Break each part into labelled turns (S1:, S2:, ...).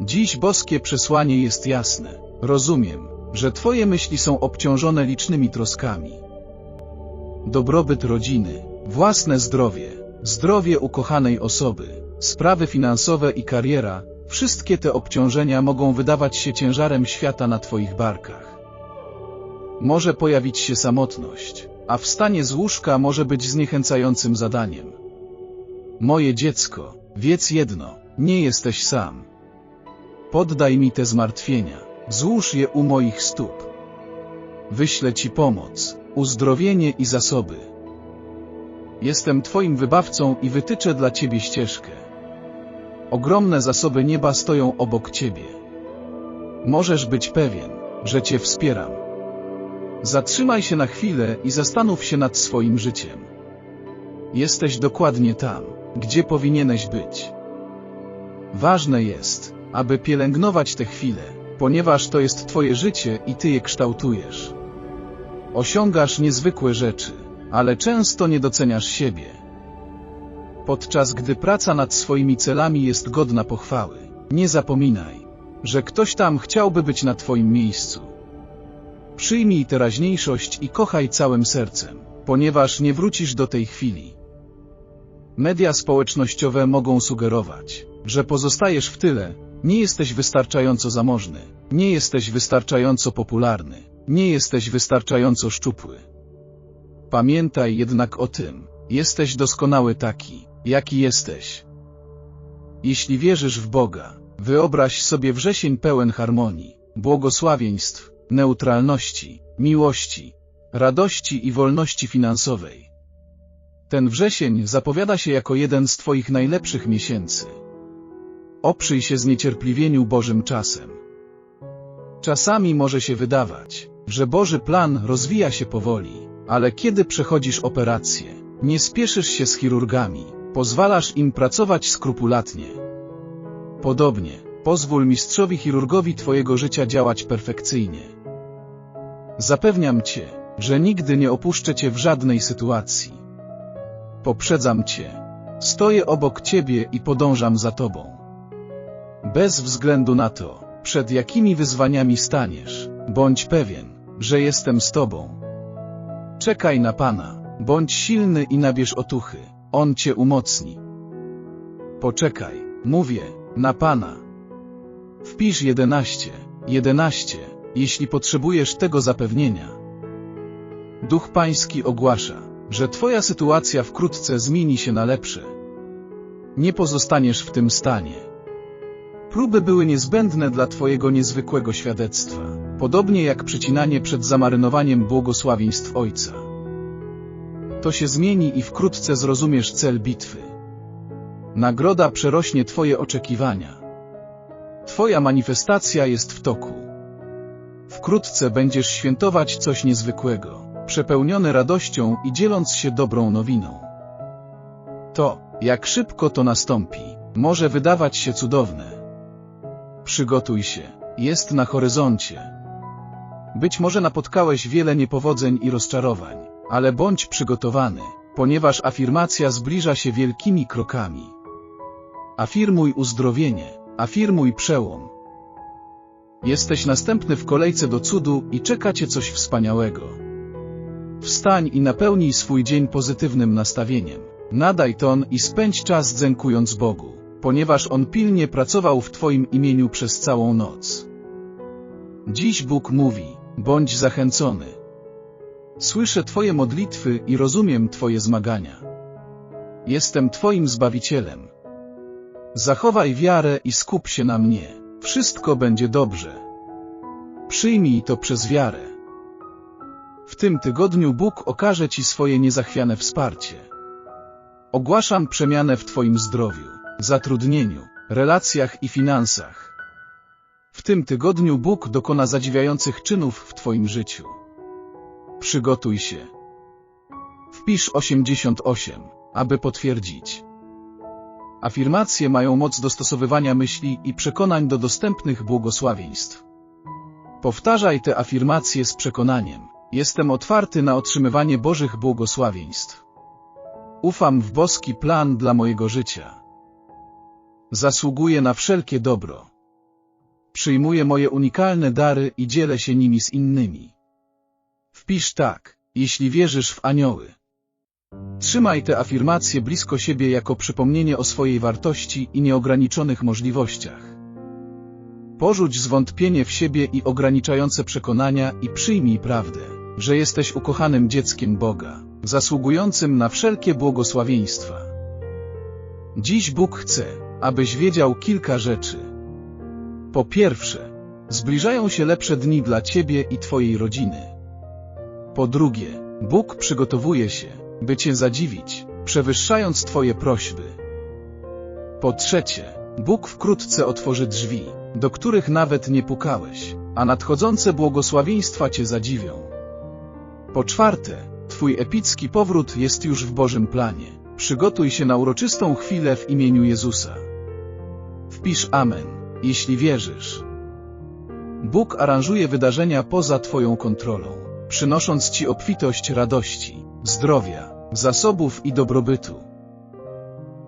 S1: Dziś boskie przesłanie jest jasne. Rozumiem, że Twoje myśli są obciążone licznymi troskami. Dobrobyt rodziny, własne zdrowie, zdrowie ukochanej osoby, sprawy finansowe i kariera, wszystkie te obciążenia mogą wydawać się ciężarem świata na Twoich barkach. Może pojawić się samotność, a wstanie z łóżka może być zniechęcającym zadaniem. Moje dziecko, wiedz jedno, nie jesteś sam. Poddaj mi te zmartwienia, złóż je u moich stóp. Wyślę Ci pomoc, uzdrowienie i zasoby. Jestem Twoim wybawcą i wytyczę dla Ciebie ścieżkę. Ogromne zasoby nieba stoją obok Ciebie. Możesz być pewien, że Cię wspieram. Zatrzymaj się na chwilę i zastanów się nad swoim życiem. Jesteś dokładnie tam, gdzie powinieneś być. Ważne jest, aby pielęgnować te chwile, ponieważ to jest Twoje życie i Ty je kształtujesz. Osiągasz niezwykłe rzeczy, ale często nie doceniasz siebie. Podczas gdy praca nad swoimi celami jest godna pochwały, nie zapominaj, że ktoś tam chciałby być na Twoim miejscu. Przyjmij teraźniejszość i kochaj całym sercem, ponieważ nie wrócisz do tej chwili. Media społecznościowe mogą sugerować, że pozostajesz w tyle, nie jesteś wystarczająco zamożny, nie jesteś wystarczająco popularny, nie jesteś wystarczająco szczupły. Pamiętaj jednak o tym, jesteś doskonały taki, jaki jesteś. Jeśli wierzysz w Boga, wyobraź sobie wrzesień pełen harmonii, błogosławieństw, neutralności, miłości, radości i wolności finansowej. Ten wrzesień zapowiada się jako jeden z Twoich najlepszych miesięcy. Oprzyj się zniecierpliwieniu Bożym czasem. Czasami może się wydawać, że Boży plan rozwija się powoli, ale kiedy przechodzisz operację, nie spieszysz się z chirurgami, pozwalasz im pracować skrupulatnie. Podobnie, pozwól mistrzowi chirurgowi Twojego życia działać perfekcyjnie. Zapewniam Cię, że nigdy nie opuszczę Cię w żadnej sytuacji. Poprzedzam Cię. Stoję obok Ciebie i podążam za Tobą. Bez względu na to, przed jakimi wyzwaniami staniesz, bądź pewien, że jestem z Tobą. Czekaj na Pana, bądź silny i nabierz otuchy, On Cię umocni. Poczekaj, mówię, na Pana. Wpisz 11, 11, jeśli potrzebujesz tego zapewnienia. Duch Pański ogłasza, że Twoja sytuacja wkrótce zmieni się na lepsze. Nie pozostaniesz w tym stanie. Próby były niezbędne dla Twojego niezwykłego świadectwa, podobnie jak przycinanie przed zamarynowaniem błogosławieństw Ojca. To się zmieni i wkrótce zrozumiesz cel bitwy. Nagroda przerośnie Twoje oczekiwania. Twoja manifestacja jest w toku. Wkrótce będziesz świętować coś niezwykłego, przepełniony radością i dzieląc się dobrą nowiną. To, jak szybko to nastąpi, może wydawać się cudowne. Przygotuj się, jest na horyzoncie. Być może napotkałeś wiele niepowodzeń i rozczarowań, ale bądź przygotowany, ponieważ afirmacja zbliża się wielkimi krokami. Afirmuj uzdrowienie, afirmuj przełom. Jesteś następny w kolejce do cudu i czeka cię coś wspaniałego. Wstań i napełnij swój dzień pozytywnym nastawieniem. Nadaj ton i spędź czas dziękując Bogu, ponieważ On pilnie pracował w Twoim imieniu przez całą noc. Dziś Bóg mówi, bądź zachęcony. Słyszę Twoje modlitwy i rozumiem Twoje zmagania. Jestem Twoim Zbawicielem. Zachowaj wiarę i skup się na mnie. Wszystko będzie dobrze. Przyjmij to przez wiarę. W tym tygodniu Bóg okaże Ci swoje niezachwiane wsparcie. Ogłaszam przemianę w Twoim zdrowiu, zatrudnieniu, relacjach i finansach. W tym tygodniu Bóg dokona zadziwiających czynów w Twoim życiu. Przygotuj się. Wpisz 88, aby potwierdzić. Afirmacje mają moc dostosowywania myśli i przekonań do dostępnych błogosławieństw. Powtarzaj te afirmacje z przekonaniem. Jestem otwarty na otrzymywanie Bożych błogosławieństw. Ufam w boski plan dla mojego życia. Zasługuję na wszelkie dobro. przyjmuję moje unikalne dary i dzielę się nimi z innymi. Wpisz tak, jeśli wierzysz w anioły. Trzymaj te afirmacje blisko siebie jako przypomnienie o swojej wartości i nieograniczonych możliwościach. Porzuć zwątpienie w siebie i ograniczające przekonania i przyjmij prawdę, że jesteś ukochanym dzieckiem Boga, zasługującym na wszelkie błogosławieństwa. Dziś Bóg chce, abyś wiedział kilka rzeczy. Po pierwsze, zbliżają się lepsze dni dla Ciebie i Twojej rodziny. Po drugie, Bóg przygotowuje się, by Cię zadziwić, przewyższając Twoje prośby. Po trzecie, Bóg wkrótce otworzy drzwi, do których nawet nie pukałeś, a nadchodzące błogosławieństwa Cię zadziwią. Po czwarte, Twój epicki powrót jest już w Bożym planie. Przygotuj się na uroczystą chwilę w imieniu Jezusa. Wpisz Amen, jeśli wierzysz. Bóg aranżuje wydarzenia poza Twoją kontrolą, przynosząc Ci obfitość radości, zdrowia, zasobów i dobrobytu.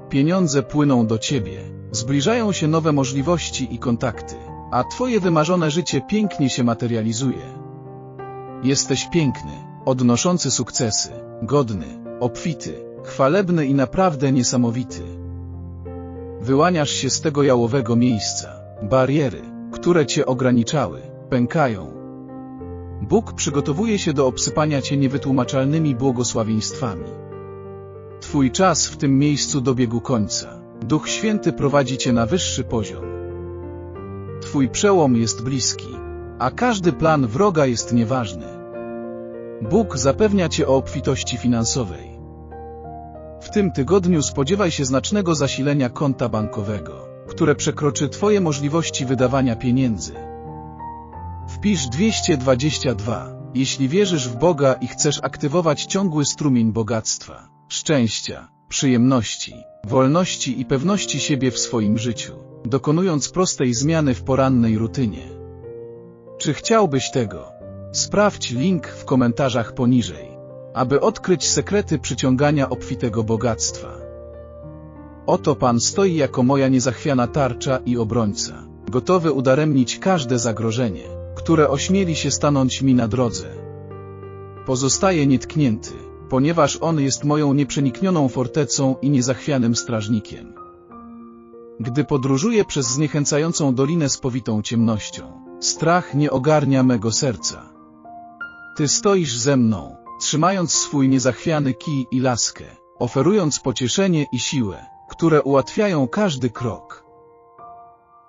S1: Pieniądze płyną do Ciebie, zbliżają się nowe możliwości i kontakty, a Twoje wymarzone życie pięknie się materializuje. Jesteś piękny, odnoszący sukcesy, godny, obfity, chwalebny i naprawdę niesamowity. Wyłaniasz się z tego jałowego miejsca. Bariery, które cię ograniczały, pękają. Bóg przygotowuje się do obsypania cię niewytłumaczalnymi błogosławieństwami. Twój czas w tym miejscu dobiegł końca. Duch Święty prowadzi cię na wyższy poziom. Twój przełom jest bliski, a każdy plan wroga jest nieważny. Bóg zapewnia cię o obfitości finansowej. W tym tygodniu spodziewaj się znacznego zasilenia konta bankowego, które przekroczy Twoje możliwości wydawania pieniędzy. Wpisz 222, jeśli wierzysz w Boga i chcesz aktywować ciągły strumień bogactwa, szczęścia, przyjemności, wolności i pewności siebie w swoim życiu, dokonując prostej zmiany w porannej rutynie. Czy chciałbyś tego? Sprawdź link w komentarzach poniżej, aby odkryć sekrety przyciągania obfitego bogactwa. Oto Pan stoi jako moja niezachwiana tarcza i obrońca, gotowy udaremnić każde zagrożenie, które ośmieli się stanąć mi na drodze. Pozostaje nietknięty, ponieważ On jest moją nieprzeniknioną fortecą i niezachwianym strażnikiem. Gdy podróżuję przez zniechęcającą dolinę spowitą ciemnością, strach nie ogarnia mego serca. Ty stoisz ze mną, trzymając swój niezachwiany kij i laskę, oferując pocieszenie i siłę, które ułatwiają każdy krok.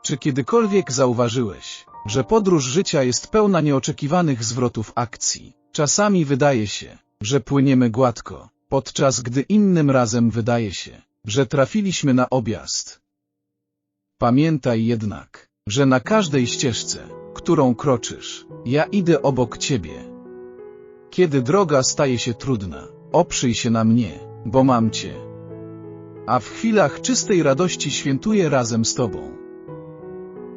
S1: Czy kiedykolwiek zauważyłeś, że podróż życia jest pełna nieoczekiwanych zwrotów akcji? Czasami wydaje się, że płyniemy gładko, podczas gdy innym razem wydaje się, że trafiliśmy na objazd. Pamiętaj jednak, że na każdej ścieżce, którą kroczysz, ja idę obok ciebie. Kiedy droga staje się trudna, oprzyj się na mnie, bo mam cię. A w chwilach czystej radości świętuję razem z tobą.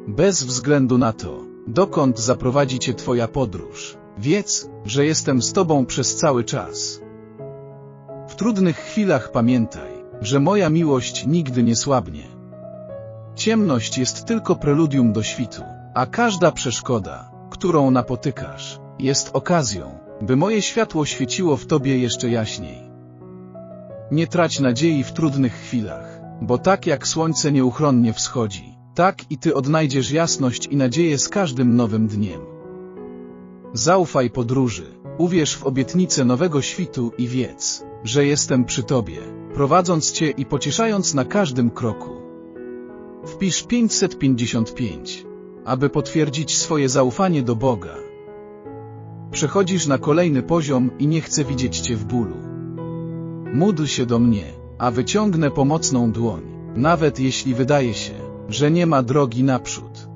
S1: Bez względu na to, dokąd zaprowadzi cię twoja podróż, wiedz, że jestem z tobą przez cały czas. W trudnych chwilach pamiętaj, że moja miłość nigdy nie słabnie. Ciemność jest tylko preludium do świtu, a każda przeszkoda, którą napotykasz, jest okazją, by moje światło świeciło w tobie jeszcze jaśniej. Nie trać nadziei w trudnych chwilach, bo tak jak słońce nieuchronnie wschodzi, tak i ty odnajdziesz jasność i nadzieję z każdym nowym dniem. Zaufaj podróży, uwierz w obietnicę nowego świtu i wiedz, że jestem przy tobie, prowadząc cię i pocieszając na każdym kroku. Wpisz 555, aby potwierdzić swoje zaufanie do Boga. Przechodzisz na kolejny poziom i nie chcę widzieć cię w bólu. Módl się do mnie, a wyciągnę pomocną dłoń, nawet jeśli wydaje się, że nie ma drogi naprzód.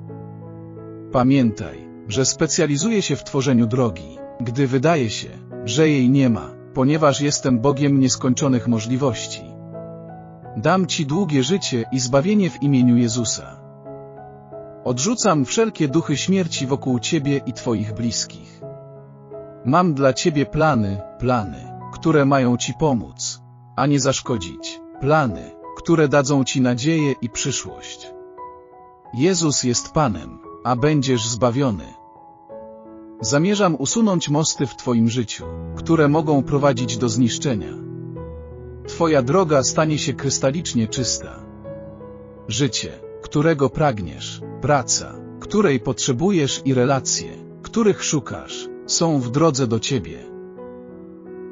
S1: Pamiętaj, że specjalizuję się w tworzeniu drogi, gdy wydaje się, że jej nie ma, ponieważ jestem Bogiem nieskończonych możliwości. Dam Ci długie życie i zbawienie w imieniu Jezusa. Odrzucam wszelkie duchy śmierci wokół Ciebie i Twoich bliskich. Mam dla Ciebie plany, plany, które mają Ci pomóc, a nie zaszkodzić, plany, które dadzą Ci nadzieję i przyszłość. Jezus jest Panem, a będziesz zbawiony. Zamierzam usunąć mosty w Twoim życiu, które mogą prowadzić do zniszczenia. Twoja droga stanie się krystalicznie czysta. Życie, którego pragniesz, praca, której potrzebujesz i relacje, których szukasz, są w drodze do Ciebie.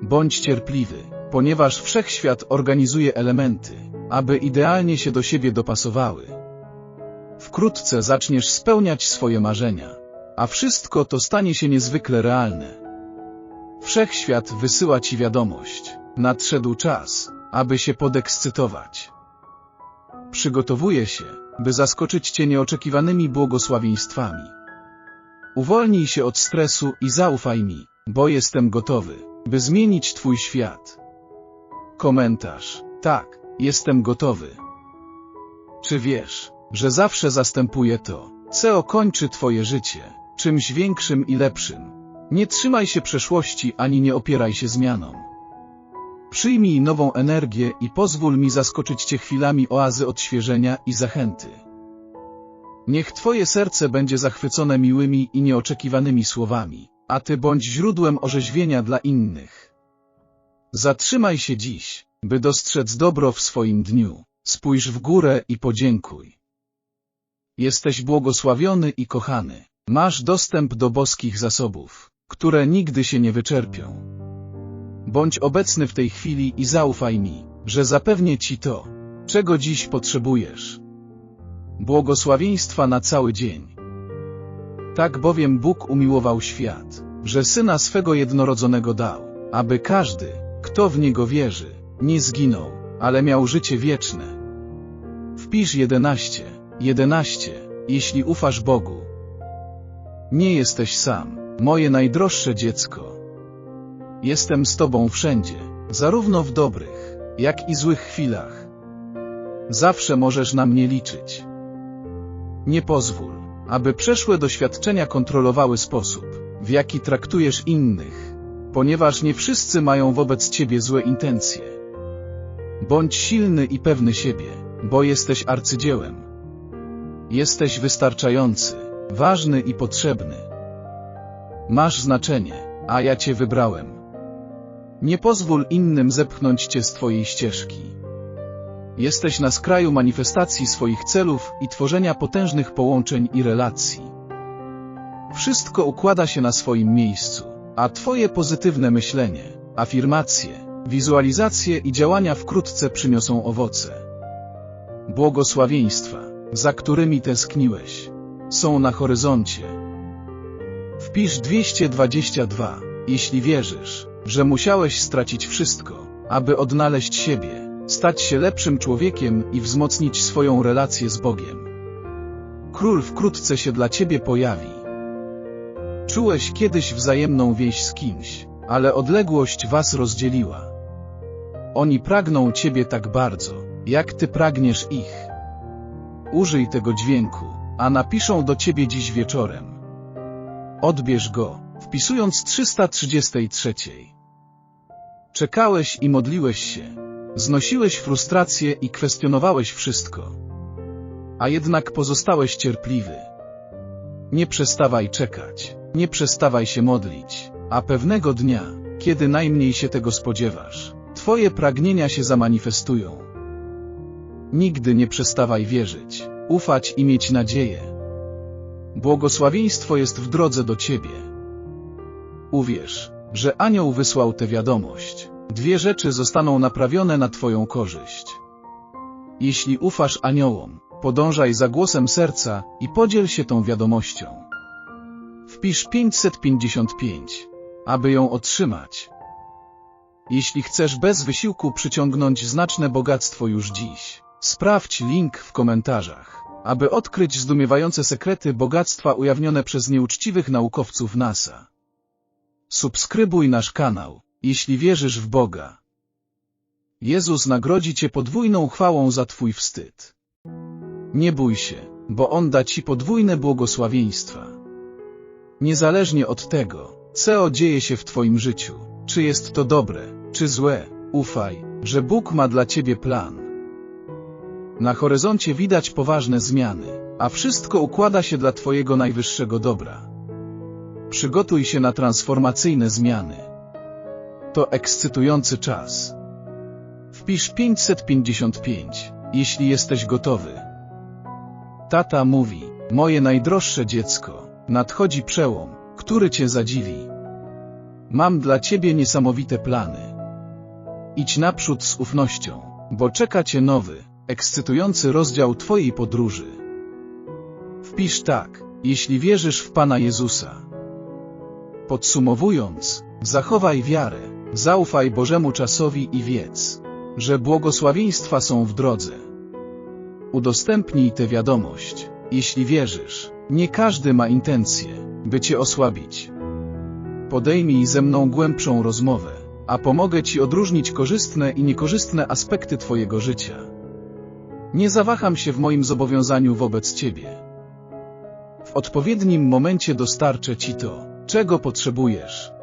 S1: Bądź cierpliwy, ponieważ wszechświat organizuje elementy, aby idealnie się do siebie dopasowały. Wkrótce zaczniesz spełniać swoje marzenia, a wszystko to stanie się niezwykle realne. Wszechświat wysyła Ci wiadomość. Nadszedł czas, aby się podekscytować. Przygotowuję się, by zaskoczyć Cię nieoczekiwanymi błogosławieństwami. Uwolnij się od stresu i zaufaj mi, bo jestem gotowy, by zmienić Twój świat. Komentarz. Tak, jestem gotowy. Czy wiesz, że zawsze zastępuje to, co kończy Twoje życie, czymś większym i lepszym? Nie trzymaj się przeszłości ani nie opieraj się zmianom. Przyjmij nową energię i pozwól mi zaskoczyć Cię chwilami oazy odświeżenia i zachęty. Niech Twoje serce będzie zachwycone miłymi i nieoczekiwanymi słowami, a Ty bądź źródłem orzeźwienia dla innych. Zatrzymaj się dziś, by dostrzec dobro w swoim dniu. Spójrz w górę i podziękuj. Jesteś błogosławiony i kochany. Masz dostęp do boskich zasobów, które nigdy się nie wyczerpią. Bądź obecny w tej chwili i zaufaj mi, że zapewnię Ci to, czego dziś potrzebujesz. Błogosławieństwa na cały dzień. Tak bowiem Bóg umiłował świat, że Syna swego jednorodzonego dał, aby każdy, kto w Niego wierzy, nie zginął, ale miał życie wieczne. Wpisz 11, 11, jeśli ufasz Bogu. Nie jesteś sam, moje najdroższe dziecko. Jestem z Tobą wszędzie, zarówno w dobrych, jak i złych chwilach. Zawsze możesz na mnie liczyć. Nie pozwól, aby przeszłe doświadczenia kontrolowały sposób, w jaki traktujesz innych, ponieważ nie wszyscy mają wobec Ciebie złe intencje. Bądź silny i pewny siebie, bo jesteś arcydziełem. Jesteś wystarczający, ważny i potrzebny. Masz znaczenie, a ja Cię wybrałem. Nie pozwól innym zepchnąć Cię z Twojej ścieżki. Jesteś na skraju manifestacji swoich celów i tworzenia potężnych połączeń i relacji. Wszystko układa się na swoim miejscu, a Twoje pozytywne myślenie, afirmacje, wizualizacje i działania wkrótce przyniosą owoce. Błogosławieństwa, za którymi tęskniłeś, są na horyzoncie. Wpisz 222, jeśli wierzysz, że musiałeś stracić wszystko, aby odnaleźć siebie, stać się lepszym człowiekiem i wzmocnić swoją relację z Bogiem. Król wkrótce się dla ciebie pojawi. Czułeś kiedyś wzajemną więź z kimś, ale odległość was rozdzieliła. Oni pragną ciebie tak bardzo, jak ty pragniesz ich. Użyj tego dźwięku, a napiszą do ciebie dziś wieczorem. Odbierz go, wpisując 333. Czekałeś i modliłeś się. Znosiłeś frustrację i kwestionowałeś wszystko. A jednak pozostałeś cierpliwy. Nie przestawaj czekać, nie przestawaj się modlić, a pewnego dnia, kiedy najmniej się tego spodziewasz, Twoje pragnienia się zamanifestują. Nigdy nie przestawaj wierzyć, ufać i mieć nadzieję. Błogosławieństwo jest w drodze do Ciebie. Uwierz, że anioł wysłał tę wiadomość. Dwie rzeczy zostaną naprawione na Twoją korzyść. Jeśli ufasz aniołom, podążaj za głosem serca i podziel się tą wiadomością. Wpisz 555, aby ją otrzymać. Jeśli chcesz bez wysiłku przyciągnąć znaczne bogactwo już dziś, sprawdź link w komentarzach, aby odkryć zdumiewające sekrety bogactwa ujawnione przez nieuczciwych naukowców NASA. Subskrybuj nasz kanał, jeśli wierzysz w Boga. Jezus nagrodzi Cię podwójną chwałą za Twój wstyd. Nie bój się, bo On da Ci podwójne błogosławieństwa. Niezależnie od tego, co dzieje się w Twoim życiu, czy jest to dobre, czy złe, ufaj, że Bóg ma dla Ciebie plan. Na horyzoncie widać poważne zmiany, a wszystko układa się dla Twojego najwyższego dobra. Przygotuj się na transformacyjne zmiany. To ekscytujący czas. Wpisz 555, jeśli jesteś gotowy. Tata mówi, moje najdroższe dziecko, nadchodzi przełom, który cię zadziwi. Mam dla ciebie niesamowite plany. Idź naprzód z ufnością, bo czeka cię nowy, ekscytujący rozdział twojej podróży. Wpisz tak, jeśli wierzysz w Pana Jezusa. Podsumowując, zachowaj wiarę, zaufaj Bożemu czasowi i wiedz, że błogosławieństwa są w drodze. Udostępnij tę wiadomość, jeśli wierzysz. Nie każdy ma intencje, by cię osłabić. Podejmij ze mną głębszą rozmowę, a pomogę ci odróżnić korzystne i niekorzystne aspekty twojego życia. Nie zawaham się w moim zobowiązaniu wobec ciebie. W odpowiednim momencie dostarczę ci to, czego potrzebujesz.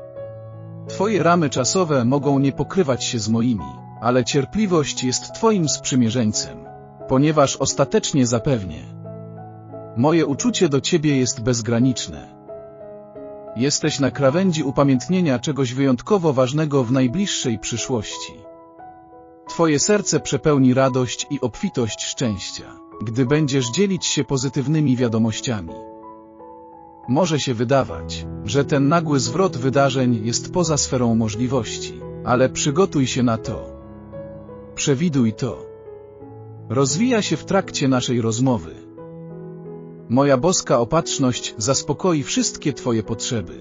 S1: Twoje ramy czasowe mogą nie pokrywać się z moimi, ale cierpliwość jest Twoim sprzymierzeńcem, ponieważ ostatecznie zapewnię. Moje uczucie do Ciebie jest bezgraniczne. Jesteś na krawędzi upamiętnienia czegoś wyjątkowo ważnego w najbliższej przyszłości. Twoje serce przepełni radość i obfitość szczęścia, gdy będziesz dzielić się pozytywnymi wiadomościami. Może się wydawać, że ten nagły zwrot wydarzeń jest poza sferą możliwości, ale przygotuj się na to. Przewiduj to. Rozwija się w trakcie naszej rozmowy. Moja boska opatrzność zaspokoi wszystkie Twoje potrzeby,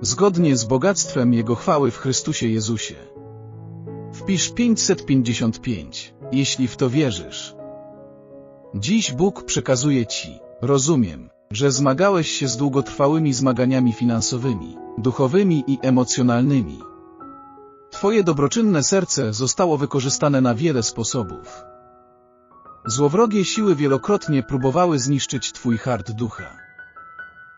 S1: zgodnie z bogactwem Jego chwały w Chrystusie Jezusie. Wpisz 555, jeśli w to wierzysz. Dziś Bóg przekazuje Ci, rozumiem, że zmagałeś się z długotrwałymi zmaganiami finansowymi, duchowymi i emocjonalnymi. Twoje dobroczynne serce zostało wykorzystane na wiele sposobów. Złowrogie siły wielokrotnie próbowały zniszczyć Twój hart ducha.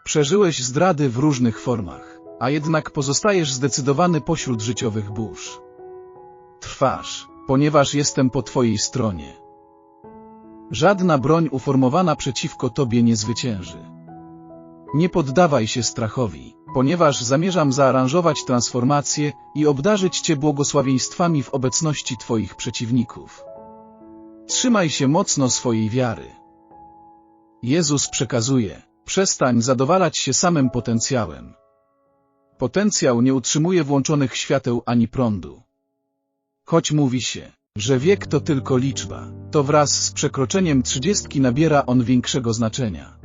S1: Przeżyłeś zdrady w różnych formach, a jednak pozostajesz zdecydowany pośród życiowych burz. Trwasz, ponieważ jestem po Twojej stronie. Żadna broń uformowana przeciwko Tobie nie zwycięży. Nie poddawaj się strachowi, ponieważ zamierzam zaaranżować transformację i obdarzyć Cię błogosławieństwami w obecności Twoich przeciwników. Trzymaj się mocno swojej wiary. Jezus przekazuje, przestań zadowalać się samym potencjałem. Potencjał nie utrzymuje włączonych świateł ani prądu. Choć mówi się, że wiek to tylko liczba, to wraz z przekroczeniem trzydziestki nabiera on większego znaczenia.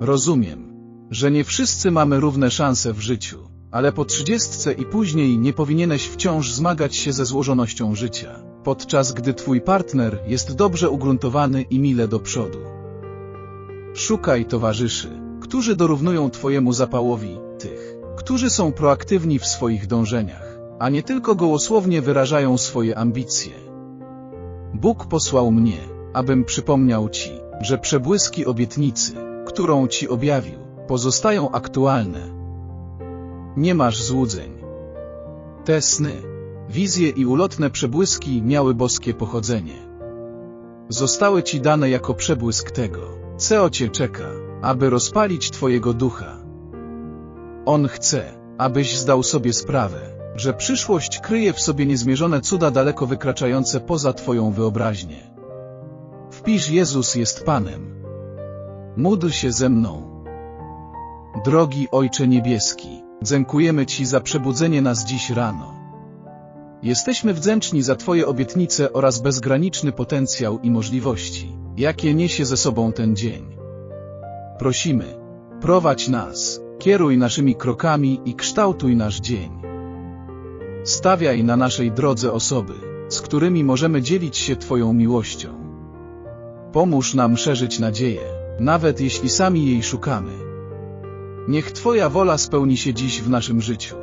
S1: Rozumiem, że nie wszyscy mamy równe szanse w życiu, ale po trzydziestce i później nie powinieneś wciąż zmagać się ze złożonością życia, podczas gdy twój partner jest dobrze ugruntowany i mile do przodu. Szukaj towarzyszy, którzy dorównują twojemu zapałowi, tych, którzy są proaktywni w swoich dążeniach, a nie tylko gołosłownie wyrażają swoje ambicje. Bóg posłał mnie, abym przypomniał ci, że przebłyski obietnicy, którą ci objawił, pozostają aktualne. Nie masz złudzeń. Te sny, wizje i ulotne przebłyski miały boskie pochodzenie. Zostały ci dane jako przebłysk tego, co cię czeka, aby rozpalić twojego ducha. On chce, abyś zdał sobie sprawę, że przyszłość kryje w sobie niezmierzone cuda daleko wykraczające poza twoją wyobraźnię. Wpisz Jezus jest Panem. Módl się ze mną. Drogi Ojcze Niebieski, dziękujemy Ci za przebudzenie nas dziś rano. Jesteśmy wdzięczni za Twoje obietnice oraz bezgraniczny potencjał i możliwości, jakie niesie ze sobą ten dzień. Prosimy, prowadź nas, kieruj naszymi krokami i kształtuj nasz dzień. Stawiaj na naszej drodze osoby, z którymi możemy dzielić się Twoją miłością. Pomóż nam szerzyć nadzieję, nawet jeśli sami jej szukamy. Niech Twoja wola spełni się dziś w naszym życiu.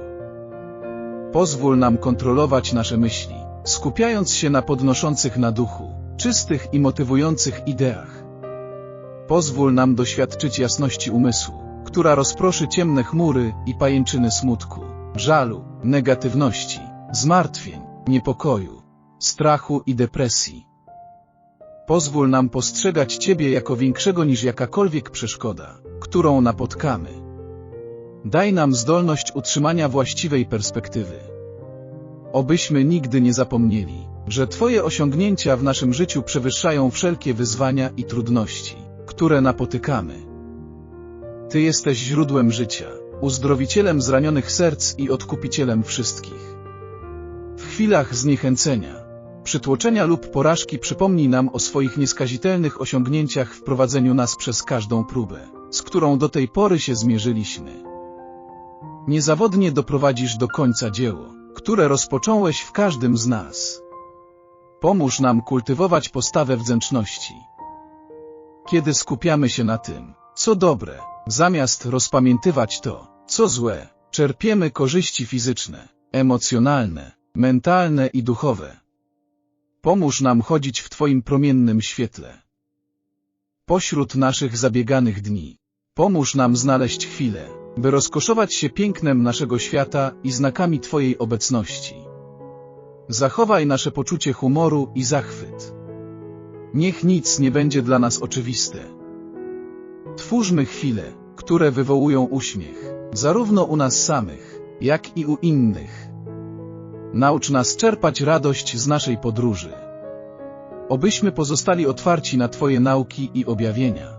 S1: Pozwól nam kontrolować nasze myśli, skupiając się na podnoszących na duchu, czystych i motywujących ideach. Pozwól nam doświadczyć jasności umysłu, która rozproszy ciemne chmury i pajęczyny smutku, żalu, negatywności, zmartwień, niepokoju, strachu i depresji. Pozwól nam postrzegać Ciebie jako większego niż jakakolwiek przeszkoda, którą napotkamy. Daj nam zdolność utrzymania właściwej perspektywy. Obyśmy nigdy nie zapomnieli, że Twoje osiągnięcia w naszym życiu przewyższają wszelkie wyzwania i trudności, które napotykamy. Ty jesteś źródłem życia, uzdrowicielem zranionych serc i odkupicielem wszystkich. W chwilach zniechęcenia, przytłoczenia lub porażki przypomnij nam o swoich nieskazitelnych osiągnięciach w prowadzeniu nas przez każdą próbę, z którą do tej pory się zmierzyliśmy. Niezawodnie doprowadzisz do końca dzieło, które rozpocząłeś w każdym z nas. Pomóż nam kultywować postawę wdzięczności. Kiedy skupiamy się na tym, co dobre, zamiast rozpamiętywać to, co złe, czerpiemy korzyści fizyczne, emocjonalne, mentalne i duchowe. Pomóż nam chodzić w Twoim promiennym świetle. Pośród naszych zabieganych dni, pomóż nam znaleźć chwilę, by rozkoszować się pięknem naszego świata i znakami Twojej obecności. Zachowaj nasze poczucie humoru i zachwyt. Niech nic nie będzie dla nas oczywiste. Twórzmy chwile, które wywołują uśmiech, zarówno u nas samych, jak i u innych. Naucz nas czerpać radość z naszej podróży. Obyśmy pozostali otwarci na Twoje nauki i objawienia.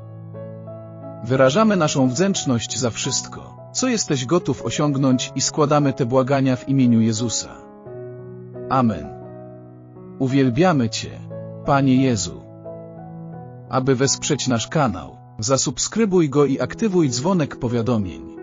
S1: Wyrażamy naszą wdzięczność za wszystko, co jesteś gotów osiągnąć i składamy te błagania w imieniu Jezusa. Amen. Uwielbiamy Cię, Panie Jezu. Aby wesprzeć nasz kanał, zasubskrybuj go i aktywuj dzwonek powiadomień.